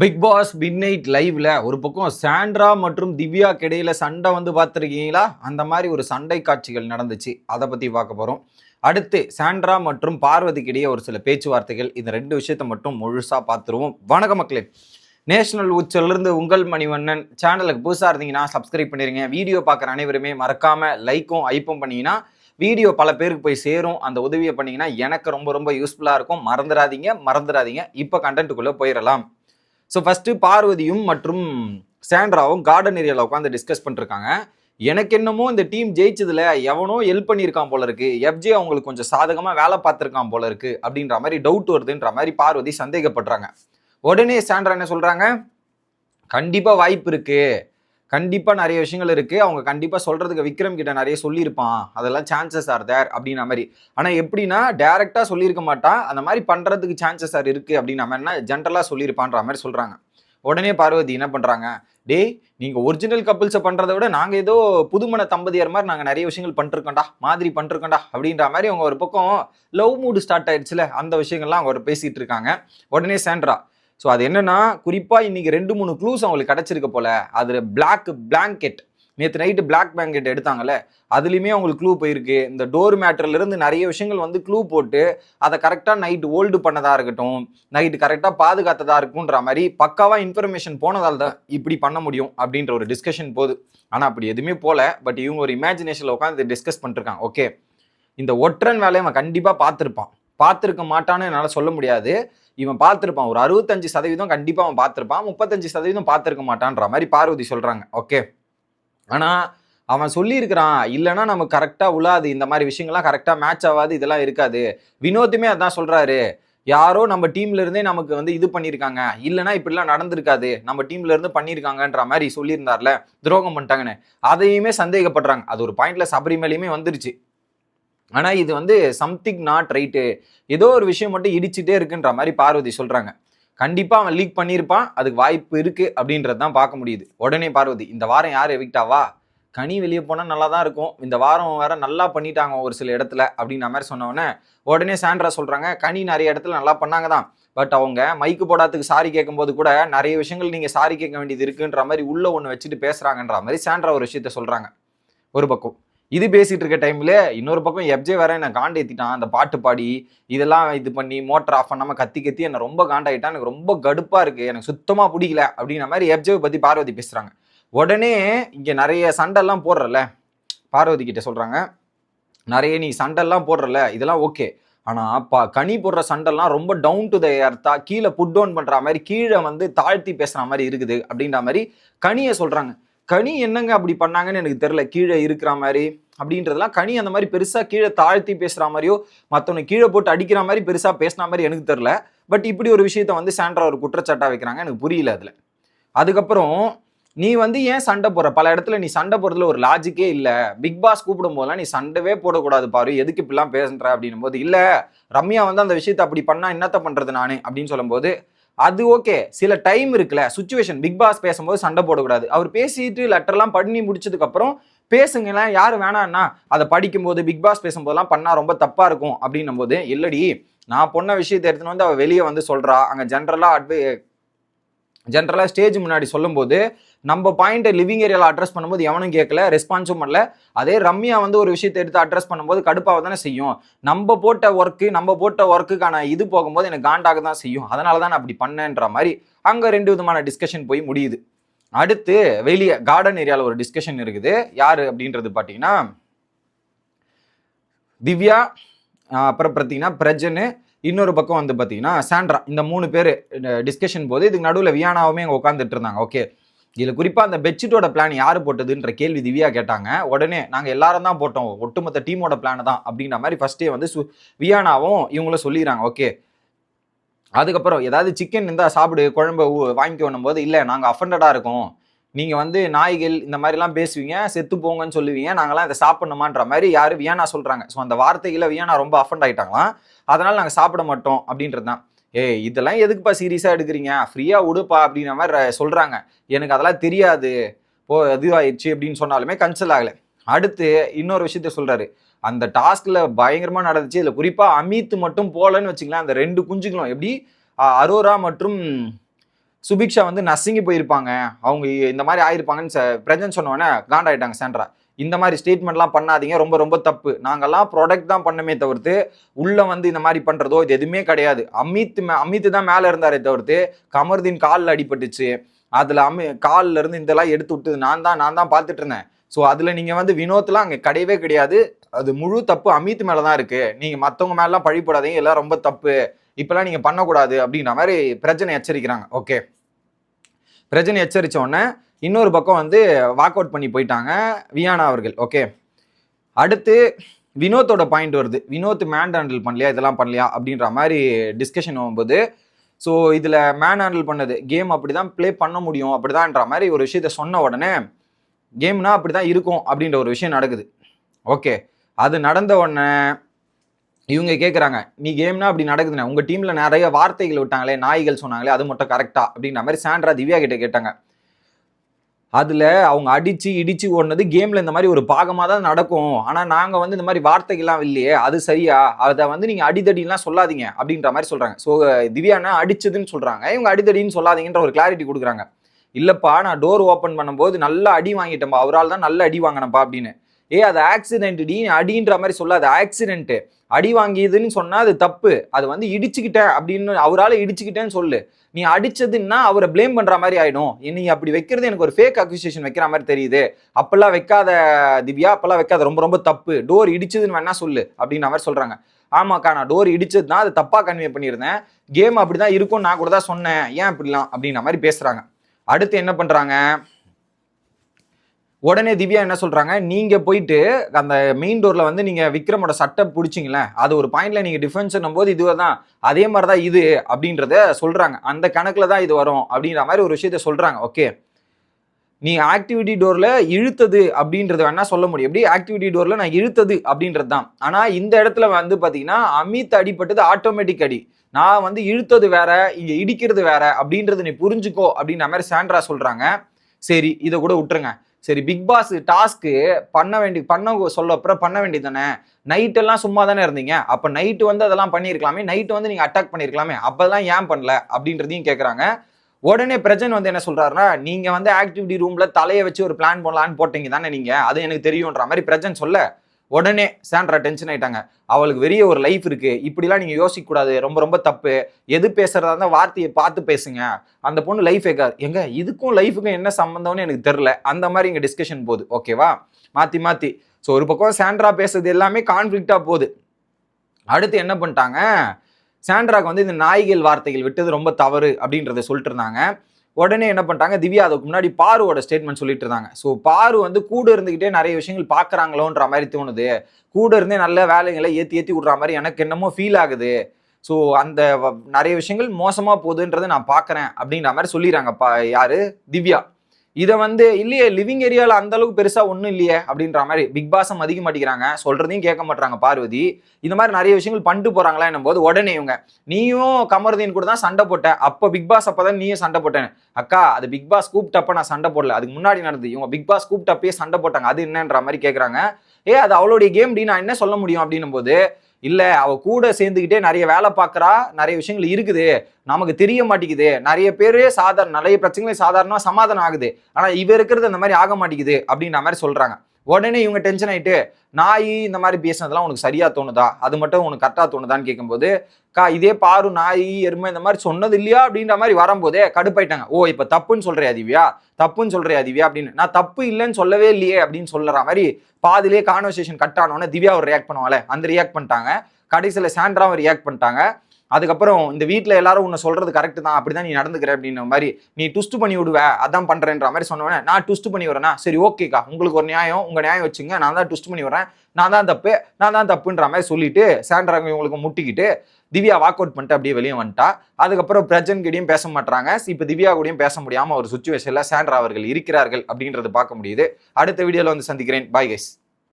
Big pass mid night லைவ்ல ஒரு பக்கம் சாண்ட்ரா மற்றும் திவ்யா கிடையில சண்டை வந்து பார்த்துருக்கீங்களா? அந்த மாதிரி ஒரு சண்டை காட்சிகள் நடந்துச்சு. அதை பத்தி பார்க்க போறோம். அடுத்து சாண்ட்ரா மற்றும் பார்வதிக்கு இடையே ஒரு சில பேச்சுவார்த்தைகள். இந்த ரெண்டு விஷயத்தை மட்டும் முழுசா பார்த்துருவோம். வணக்க மக்களே. நேஷனல் உச்சிலிருந்து உங்கள் மணிவண்ணன். சேனலுக்கு புதுசாக இருந்தீங்கன்னா சப்ஸ்கிரைப் பண்ணிருங்க. வீடியோ பார்க்குற அனைவருமே மறக்காம லைக்கும் ஐப்பும் பண்ணீங்கன்னா வீடியோ பல பேருக்கு போய் சேரும். அந்த உதவியை பண்ணீங்கன்னா எனக்கு ரொம்ப ரொம்ப யூஸ்ஃபுல்லாக இருக்கும். மறந்துடாதீங்க மறந்துடாதீங்க. இப்போ கண்டென்ட்டுக்குள்ளே போயிடலாம். ஸோ ஃபஸ்ட்டு பார்வதியும் மற்றும் சாண்ட்ராவும் கார்டன் ஏரியாவில் உட்காந்து டிஸ்கஸ் பண்ணிருக்காங்க. எனக்கு என்னமோ இந்த டீம் ஜெயிச்சதுல எவனோ ஹெல்ப் பண்ணியிருக்கான் போல இருக்கு. எஃப்ஜே அவங்களுக்கு கொஞ்சம் சாதகமாக வேலை பார்த்துருக்கான் போல இருக்கு அப்படின்ற மாதிரி டவுட் வருதுன்ற மாதிரி பார்வதி சந்தேகப்படுறாங்க. உடனே சாண்ட்ரா என்ன சொல்றாங்க? கண்டிப்பா வாய்ப்பு இருக்கு. கண்டிப்பாக நிறைய விஷயங்கள் இருக்குது அவங்க கண்டிப்பாக சொல்கிறதுக்கு விக்ரம் கிட்ட நிறைய சொல்லியிருப்பான். அதெல்லாம் சான்சஸ் ஆர் தேர் அப்படின்ற மாதிரி. ஆனால் எப்படின்னா டேரெக்டாக சொல்லியிருக்க மாட்டான். அந்த மாதிரி பண்ணுறதுக்கு சான்சஸ் ஆர் இருக்குது அப்படின்னா என்ன ஜென்ரலாக சொல்லியிருப்பான்ற மாதிரி சொல்கிறாங்க உடனே பார்வதி என்ன பண்ணுறாங்க டேய் நீங்கள் ஒரிஜினல் கப்புள்ஸை பண்ணுறத விட நாங்கள் ஏதோ புதுமண தம்பதியர் மாதிரி நாங்கள் நிறைய விஷயங்கள் பண்ணிருக்கோண்டா மாதிரி பண்ணிருக்கோண்டா அப்படின்ற மாதிரி அவங்க ஒரு பக்கம் லவ் மூடு ஸ்டார்ட் ஆயிடுச்சுல. அந்த விஷயங்கள்லாம் அவங்க ஒரு பேசிகிட்டு இருக்காங்க. உடனே சேண்ட்ரா ஸோ அது என்னன்னா குறிப்பாக இன்னைக்கு ரெண்டு மூணு க்ளூஸ் அவங்களுக்கு கிடச்சிருக்க போல. அதில் பிளாக் பிளாங்கெட் நேற்று நைட்டு பிளாக் பிளாங்கெட் எடுத்தாங்கல்ல அதுலேயுமே அவங்களுக்கு க்ளூ போயிருக்கு. இந்த டோர் மேட்டர்லேருந்து நிறைய விஷயங்கள் வந்து க்ளூ போட்டு அதை கரெக்டாக நைட்டு ஓல்டு பண்ணதா இருக்கட்டும் நைட்டு கரெக்டாக பாதுகாத்ததாக இருக்குன்ற மாதிரி பக்காவாக இன்ஃபர்மேஷன் போனதால் தான் இப்படி பண்ண முடியும் அப்படின்ற ஒரு டிஸ்கஷன் போகுது ஆனால் அப்படி எதுவுமே போகல பட் இவங்க ஒரு இமேஜினேஷனில் உட்காந்து டிஸ்கஸ் பண்ணிருக்காங்க. ஓகே இந்த ஒற்றன் வேலையை அவன் கண்டிப்பாக பார்த்துருப்பான். பார்த்துருக்க மாட்டான்னு என்னால் சொல்ல முடியாது. இவன் பார்த்துருப்பான். ஒரு அறுபத்தஞ்சு சதவீதம் கண்டிப்பாக அவன் பார்த்துருப்பான். முப்பத்தஞ்சு சதவீதம் பார்த்துருக்க மாட்டான்ற மாதிரி பார்வதி சொல்கிறாங்க ஓகே ஆனால் அவன் சொல்லியிருக்கிறான் இல்லைன்னா நம்ம கரெக்டாக உலாது இந்த மாதிரி விஷயங்கள்லாம் கரெக்டாக மேட்ச் ஆகாது. இதெல்லாம் இருக்காது. வினோத்துமே அதான் சொல்கிறாரு யாரோ நம்ம டீம்ல இருந்தே நமக்கு வந்து இது பண்ணியிருக்காங்க. இல்லைன்னா இப்படிலாம் நடந்திருக்காது. நம்ம டீம்ல இருந்து பண்ணியிருக்காங்கன்ற மாதிரி சொல்லியிருந்தார்ல. துரோகம் பண்ணிட்டாங்கன்னு. அதையுமே சந்தேகப்படுறாங்க. அது ஒரு பாயிண்ட்ல சபரிமலையுமே வந்துருச்சு. ஆனால் இது வந்து சம்திங் நாட் ரைட்டு ஏதோ ஒரு விஷயம் மட்டும் இடிச்சுட்டே இருக்குன்ற மாதிரி பார்வதி சொல்கிறாங்க கண்டிப்பாக அவன் லீக் பண்ணியிருப்பான் அதுக்கு வாய்ப்பு இருக்குது அப்படின்றது தான் பார்க்க முடியுது. உடனே பார்வதி இந்த வாரம் யார் எவிக்டாவா கனி வெளியே போனால் நல்லா தான் இருக்கும். இந்த வாரம் வேற நல்லா பண்ணிட்டாங்க ஒரு சில இடத்துல அப்படின்ற மாதிரி சொன்னவொடனே உடனே சாண்ட்ரா சொல்கிறாங்க கனி நிறைய இடத்துல நல்லா பண்ணாங்க தான். பட் அவங்க மைக்கு போடாததுக்கு சாரி கேட்கும்போது கூட நிறைய விஷயங்கள் நீங்கள் சாரி கேட்க வேண்டியது இருக்குன்ற மாதிரி உள்ளே ஒன்று வச்சுட்டு பேசுகிறாங்கன்ற மாதிரி சாண்ட்ரா ஒரு விஷயத்த சொல்கிறாங்க ஒரு பக்கம். இது பேசிகிட்டு இருக்க டைமில் இன்னொரு பக்கம் எப்ஜே வேற நான் காண்ட ஏற்றிட்டான் அந்த பாட்டு பாடி இதெல்லாம் இது பண்ணி மோட்டர் ஆஃப் பண்ணாம கத்தி கத்தி என்னை ரொம்ப காண்டாயிட்டான். எனக்கு ரொம்ப கடுப்பாக இருக்குது எனக்கு சுத்தமாக பிடிக்கல அப்படிங்கிற மாதிரி எப்ஜேவை பற்றி பார்வதி பேசுகிறாங்க உடனே இங்கே நிறைய சண்டைலாம் போடுறல பார்வதி கிட்ட சொல்கிறாங்க நிறைய நீ சண்டைலாம் போடுறல இதெல்லாம் ஓகே ஆனால் பா கனி போடுற சண்டைலாம் ரொம்ப டவுன் டு த எர்த்தா கீழே புட் டவுன் பண்ணுற மாதிரி கீழே வந்து தாழ்த்தி பேசுகிற மாதிரி இருக்குது. அப்படின்ற மாதிரி கனியை சொல்கிறாங்க கனி என்னங்க அப்படி பண்ணாங்கன்னு எனக்கு தெரில கீழே இருக்கிற மாதிரி அப்படின்றதெல்லாம் கனி அந்த மாதிரி பெருசாக கீழே தாழ்த்தி பேசுகிற மாதிரியோ மற்றவனை கீழே போட்டு அடிக்கிற மாதிரி பெருசாக பேசுன மாதிரி எனக்கு தெரில பட் இப்படி ஒரு விஷயத்த வந்து சாண்ட்ரா ஒரு குற்றச்சாட்டாக வைக்கிறாங்க. எனக்கு புரியல அதில். அதுக்கப்புறம் நீ வந்து ஏன் சண்டை போடுற? பல இடத்துல நீ சண்டை போடுறதுல ஒரு லாஜிக்கே இல்லை. பிக் பாஸ் கூப்பிடும் போதெல்லாம் நீ சண்டவே போடக்கூடாது பாரு. எதுக்கு இப்படிலாம் பேசுன்ற அப்படின்னும் போது இல்லை ரம்யா வந்து அந்த விஷயத்த அப்படி பண்ணால் என்னத்த பண்ணுறது நானே? அப்படின்னு சொல்லும்போது அது ஓகே சில டைம் இருக்குல்ல சுச்சுவேஷன் பிக் பாஸ் பேசும்போது சண்டை போடக்கூடாது. அவர் பேசிட்டு லெட்டர்லாம் பண்ணி முடிச்சதுக்கப்புறம் பேசுங்களேன் யார் வேணான்னா அதை படிக்கும்போது பிக் பாஸ் பேசும்போதெல்லாம் பண்ணால் ரொம்ப தப்பாக இருக்கும். அப்படின்னும் போது இல்லடி நான் பொண்ண விஷயத்தை எடுத்துன்னு வந்து அவள் வெளியே வந்து சொல்கிறா அங்கே ஜென்ரலாக அட்வை ஜென்ரலாக ஸ்டேஜ் முன்னாடி சொல்லும்போது நம்ம பாயிண்ட்டை லிவிங் ஏரியாவில் அட்ரஸ் பண்ணும்போது எவனும் கேட்கல ரெஸ்பான்ஸும் பண்ணல. அதே ரம்யா வந்து ஒரு விஷயத்தை எடுத்து அட்ரஸ் பண்ணும்போது கடுப்பாக தானே செய்யும். நம்ம போட்ட ஒர்க்கு நம்ம போட்ட ஒர்க்குக்கான இது போகும்போது எனக்கு காண்டாக தான் செய்யும். அதனால தான் நான் அப்படி பண்ணேன்ற மாதிரி அங்கே ரெண்டு விதமான டிஸ்கஷன் போய் முடியுது. அடுத்து வெளியே கார்டன் ஏரியாவில் ஒரு டிஸ்கஷன் இருக்குது. யார் அப்படின்றது பார்த்தீங்கன்னா திவ்யா அப்புறம் பார்த்தீங்கன்னா பிரஜனு இன்னொரு பக்கம் வந்து பார்த்தீங்கன்னா சாண்ட்ரா இந்த மூணு பேர் டிஸ்கஷன் போது இதுக்கு நடுவில் வியானாவுமே அங்கே உட்காந்துட்டு இருந்தாங்க ஓகே இதில் குறிப்பாக அந்த பெட்ஷீட்டோட பிளான் யார் போட்டதுன்ற கேள்வி திவ்யா கேட்டாங்க. உடனே நாங்கள் எல்லாரும் தான் போட்டோம். ஒட்டுமொத்த டீமோட பிளான் தான் அப்படின்ற மாதிரி ஃபஸ்ட்டே வந்து சு வியானாவும் இவங்களும் சொல்லிடுறாங்க ஓகே அதுக்கப்புறம் ஏதாவது சிக்கன் இருந்தால் சாப்பிடு குழம்பு வாங்கிக்கணும் போது இல்லை நாங்கள் அஃபண்டடாக இருக்கோம். நீங்கள் வந்து நாய்கள் இந்த மாதிரிலாம் பேசுவீங்க செத்து போங்கன்னு சொல்லுவீங்க நாங்களாம் இதை சாப்பிடணுமான்ற மாதிரி யார் வியானா சொல்கிறாங்க ஸோ அந்த வார்த்தைகளை வியானா ரொம்ப அஃபண்ட் ஆயிட்டாங்களாம். அதனால் நாங்கள் சாப்பிட மாட்டோம் அப்படின்றது தான் ஏ இதெல்லாம் எதுக்குப்பா சீரியஸாக எடுக்கிறீங்க? ஃப்ரீயாக விடுப்பா அப்படின்ற மாதிரி சொல்கிறாங்க எனக்கு அதெல்லாம் தெரியாது. ஓ இதுவாயிடுச்சு அப்படின்னு சொன்னாலுமே கன்சல் ஆகலை. அடுத்து இன்னொரு விஷயத்த சொல்கிறாரு அந்த டாஸ்கில் பயங்கரமாக நடந்துச்சு. இதில் குறிப்பாக அமித் மட்டும் போகலன்னு வச்சுக்கலாம் அந்த ரெண்டு குஞ்சுகளும். எப்படி? அரோரா மற்றும் சுபிக்ஷா வந்து நசுங்கி போயிருப்பாங்க. அவங்க இந்த மாதிரி ஆயிருப்பாங்கன்னு பிரஜன் சொன்னோடனே காண்டாயிட்டாங்க சாண்ட்ரா. இந்த மாதிரி ஸ்டேட்மெண்ட்லாம் பண்ணாதீங்க. ரொம்ப ரொம்ப தப்பு. நாங்கள்லாம் ப்ராடக்ட் தான் பண்ணமே தவிர்த்து உள்ளே வந்து இந்த மாதிரி பண்ணுறதோ இது எதுவுமே கிடையாது. அமித் மே- அமித் தான் மேலே இருந்தாரே தவிர்த்து கமர்தீன் காலில் அடிபட்டுச்சு. அதில் அமி கால்ல இருந்து இதெல்லாம் எடுத்து விட்டது. நான் தான் நான் தான் பார்த்துட்டு இருந்தேன். ஸோ அதில் நீங்கள் வந்து வினோத்லாம் அங்கே கிடையவே கிடையாது. அது முழு தப்பு அமித் மேலே தான் இருக்குது நீங்கள் மற்றவங்க மேலாம் பழிப்படாதீங்க எல்லாம் ரொம்ப தப்பு. இப்பெல்லாம் நீங்க பண்ணக்கூடாது அப்படின்ற மாதிரி பிரச்சனை எச்சரிக்கிறாங்க. ஓகே பிரச்சனை எச்சரித்த உடனே இன்னொரு பக்கம் வந்து வாக் அவுட் பண்ணி போயிட்டாங்க வியானா அவர்கள். ஓகே அடுத்து வினோத்தோட பாயிண்ட் வருது. வினோத் மேன் ஹேண்டில் பண்ணலையா? இதெல்லாம் பண்ணலையா? அப்படின்ற மாதிரி டிஸ்கஷன் ஆகும்போது ஸோ இதில் மேன் ஹேண்டில் பண்ணது. கேம் அப்படி தான் ப்ளே பண்ண முடியும். அப்படிதான்ற மாதிரி ஒரு விஷயத்த சொன்ன உடனே கேம்னா அப்படி தான் இருக்கும் அப்படின்ற ஒரு விஷயம் நடக்குது. ஓகே அது நடந்த உடனே இவங்க கேட்குறாங்க நீ கேம்னா அப்படி நடக்குதுண்ணே. உங்கள் டீமில் நிறைய வார்த்தைகள் விட்டாங்களே நாய்கள் சொன்னாங்களே அது மட்டும் கரெக்டாக அப்படின்ற மாதிரி சாண்ட்ரா திவ்யா கிட்ட கேட்டாங்க. அதில் அவங்க அடித்து இடித்து ஓடினது கேமில் இந்த மாதிரி ஒரு பாகமாக தான் நடக்கும். ஆனால் நாங்கள் வந்து இந்த மாதிரி வார்த்தைகள்லாம் இல்லையே அது சரியா? அதை வந்து நீங்கள் அடிதடிலாம் சொல்லாதீங்க அப்படின்ற மாதிரி சொல்கிறாங்க ஸோ திவ்யானா அடிச்சதுன்னு சொல்கிறாங்க இவங்க அடிதடின்னு சொல்லாதீங்கன்ற ஒரு கிளாரிட்டி கொடுக்குறாங்க. இல்லைப்பா நான் டோர் ஓப்பன் பண்ணும்போது நல்லா அடி வாங்கிட்டேன்ப்பா அவரால் தான் நல்ல அடி வாங்கினப்பா அப்படின்னு. ஏ அது ஆக்சிடென்ட் டி அடின்ற மாதிரி சொல்லாது. ஆக்சிடென்ட்டு அடி வாங்கியதுன்னு சொன்னால் அது தப்பு. அது வந்து இடிச்சுக்கிட்டேன் அப்படின்னு அவரால் இடிச்சுக்கிட்டேன்னு சொல்லு. நீ அடிச்சதுன்னா அவரை ப்ளேம் பண்ணுற மாதிரி ஆகிடும் நீ அப்படி வைக்கிறது எனக்கு ஒரு ஃபேக் அக்யூசியேஷன் வைக்கிற மாதிரி தெரியுது. அப்பெல்லாம் வைக்காத திவ்யா அப்பெல்லாம் வைக்காத. ரொம்ப ரொம்ப தப்பு. டோர் இடிச்சதுன்னு வேணா சொல்லு அப்படின்ற மாதிரி சொல்கிறாங்க ஆமாக்கா நான் டோர் இடிச்சது தான் அது தப்பாக கன்வே பண்ணியிருந்தேன். கேம் அப்படிதான் இருக்கும் நான் கூட தான் சொன்னேன். ஏன் இப்படிலாம் அப்படின்ற மாதிரி பேசுகிறாங்க அடுத்து என்ன பண்ணுறாங்க உடனே திவ்யா என்ன சொல்கிறாங்க நீங்கள் போயிட்டு அந்த மெயின் டோரில் வந்து நீங்கள் விக்ரமோட சட்டை பிடிச்சிங்களே அது ஒரு பாயிண்டில் நீங்கள் டிஃபென்ஸ் போது இதுவே தான் அதே மாதிரி தான் இது அப்படின்றத சொல்கிறாங்க அந்த கணக்கில் தான் இது வரும் அப்படின்ற மாதிரி ஒரு விஷயத்த சொல்கிறாங்க ஓகே நீ ஆக்டிவிட்டி டோரில் இழுத்தது அப்படின்றத வேணால் சொல்ல முடியும். எப்படி? ஆக்டிவிட்டி டோரில் நான் இழுத்தது அப்படின்றது தான். ஆனால் இந்த இடத்துல வந்து பார்த்தீங்கன்னா அமித் அடிப்பட்டது ஆட்டோமேட்டிக் அடி. நான் வந்து இழுத்தது வேற இங்கே இடிக்கிறது வேற அப்படின்றது நீ புரிஞ்சுக்கோ அப்படின்ற மாதிரி சாண்ட்ரா சொல்கிறாங்க சரி இதை கூட விட்டுருங்க. சரி பிக் பாஸ் டாஸ்க்கு பண்ண வேண்டி பண்ண சொல்ல அப்புறம் பண்ண வேண்டியது தானே நைட் எல்லாம் சும்மா தானே இருந்தீங்க? அப்ப நைட்டு வந்து அதெல்லாம் பண்ணியிருக்கலாமே? நைட்டு வந்து நீங்க அட்டாக் பண்ணியிருக்கலாமே? அப்பதான் ஏன் பண்ணல? அப்படின்றதையும் கேட்குறாங்க உடனே பிரஜன் வந்து என்ன சொல்றாருன்னா நீங்க வந்து ஆக்டிவிட்டி ரூம்ல தலையை வச்சு ஒரு பிளான் பண்ணலான்னு போட்டீங்க தானே நீங்க? அது எனக்கு தெரியுன்ற மாதிரி பிரஜன் சொல்ல உடனே சாண்ட்ரா டென்ஷன் ஆயிட்டாங்க. அவளுக்கு வெறிய ஒரு லைஃப் இருக்கு. இப்படிலாம் நீங்க யோசிக்க கூடாது ரொம்ப ரொம்ப தப்பு. எது பேசுறதா இருந்தால் வார்த்தையை பார்த்து பேசுங்க. அந்த பொண்ணு லைஃப் ஏக்காது எங்க? இதுக்கும் லைஃபுக்கும் என்ன சம்பந்தம்னு எனக்கு தெரில அந்த மாதிரி இங்க டிஸ்கஷன் போகுது. ஓகேவா மாத்தி மாத்தி. ஸோ ஒரு பக்கம் சாண்ட்ரா பேசுறது எல்லாமே கான்ஃபிளிக்டா போகுது. அடுத்து என்ன பண்ணிட்டாங்க? சாண்ட்ராக்கு வந்து இந்த நாய்கள் வார்த்தைகள் விட்டது ரொம்ப தவறு அப்படின்றத சொல்லிட்டு இருந்தாங்க. உடனே என்ன பண்ணிட்டாங்க? திவ்யா அதுக்கு முன்னாடி பாருவோட ஸ்டேட்மெண்ட் சொல்லிட்டு இருந்தாங்க. ஸோ பாரு வந்து கூட இருந்துக்கிட்டே நிறைய விஷயங்கள் பார்க்குறாங்களோன்ற மாதிரி தோணுது. கூட இருந்தே நல்ல வேலைகளை ஏற்றி ஏற்றி விடுற மாதிரி எனக்கு என்னமோ ஃபீல் ஆகுது. ஸோ அந்த நிறைய விஷயங்கள் மோசமாக போகுதுன்றதை நான் பார்க்குறேன் அப்படின்ற மாதிரி சொல்லிடுறாங்க பா யார்? திவ்யா. இதை வந்து இல்லையே லிவிங் ஏரியாவில் அந்த அளவுக்கு பெருசாக ஒன்றும் இல்லையே அப்படின்ற மாதிரி பிக் பாஸை மதிக்க மாட்டேங்கிறாங்க. சொல்கிறதையும் கேட்க மாட்டாங்க பார்வதி. இந்த மாதிரி நிறைய விஷயங்கள் பண்ணிட்டு போகிறாங்களா என்னும் போது உடனே இவங்க நீயும் கமருதீன் கூட தான் சண்டை போட்ட. அப்போ பிக் பாஸ் அப்போ தான் நீயும் சண்டை போட்டேன் அக்கா அது பிக் பாஸ் கூப்பிட்டப்ப நான் சண்டை போடல. அதுக்கு முன்னாடி நடந்தது. இவங்க பிக் பாஸ் கூப்பிட்டப்பயே சண்டை போட்டாங்க. அது என்னன்ற மாதிரி கேட்குறாங்க ஏ அது அவளுடைய கேம் டி. நான் என்ன சொல்ல முடியும்? அப்படின்னும் போது இல்லை அவ கூட சேர்ந்துக்கிட்டே நிறைய வேலை பார்க்குறா நிறைய விஷயங்கள் இருக்குது நமக்கு தெரிய மாட்டேங்குது. நிறைய பேர் சாதாரண நிறைய பிரச்சனைகள் சாதாரணமாக சமாதானம் ஆகுது. ஆனால் இவ இருக்கிறது அந்த மாதிரி ஆக மாட்டேங்குது அப்படின்ற மாதிரி சொல்கிறாங்க உடனே இவங்க டென்ஷன் ஆயிட்டு நாய் இந்த மாதிரி பேசினதெல்லாம் உனக்கு சரியா தோணுதா? அது மட்டும் உனக்கு கரெக்டாக தோணுதான்னு கேட்கும்போது கா இதே பாரு நாய் எருமை இந்த மாதிரி சொன்னது இல்லையா? அப்படின்ற மாதிரி வரும்போதே கடுப்பாயிட்டாங்க. ஓ இப்போ தப்புன்னு சொல்றியா திவ்யா? தப்புன்னு சொல்றியா திவ்யா? அப்படின்னு. நான் தப்பு இல்லைன்னு சொல்லவே இல்லையே அப்படின்னு சொல்லுற மாதிரி பாதிலே கான்வர்சேஷன் கட் ஆனோடனே திவ்யா அவர் ரியாக்ட் பண்ணுவாங்களே அந்த ரியாக்ட் பண்ணிட்டாங்க. கடைசியில் சாண்ட்ராவும் ரியாக்ட் பண்ணிட்டாங்க. அதுக்கப்புறம் இந்த வீட்டில் எல்லாரும் உன்னை சொல்றது கரெக்ட் தான் அப்படி தான் நீ நடந்துக்கிற அப்படின்ற மாதிரி நீ டுஸ்ட் பண்ணி விடுவ அதான் பண்ணுறேன்ற மாதிரி சொன்னவனே நான் டுஸ்ட் பண்ணி வரேனா சரி ஓகேக்கா உங்களுக்கு ஒரு நியாயம் உங்கள் நியாயம் வச்சுங்க நான் தான் டுஸ்ட் பண்ணி வரேன் நான் தான் தப்பு நான் தான் தப்புன்ற மாதிரி சொல்லிட்டு சாண்ட்ராங்க இவங்களுக்கு முட்டிக்கிட்டு திவ்யா வாக் அவுட் பண்ணிட்டு அப்படியே வெளியே வந்துட்டா. அதுக்கப்புறம் பிரஜன் கிட்டையும் பேச மாட்டாங்க இப்போ திவ்யா கூடயும் பேச முடியாமல் ஒரு சுச்சுவேஷனில் சாண்ட்ரா அவர்கள் இருக்கிறார்கள் அப்படின்றது பார்க்க முடியுது. அடுத்த வீடியோவில் வந்து சந்திக்கிறேன். Bye guys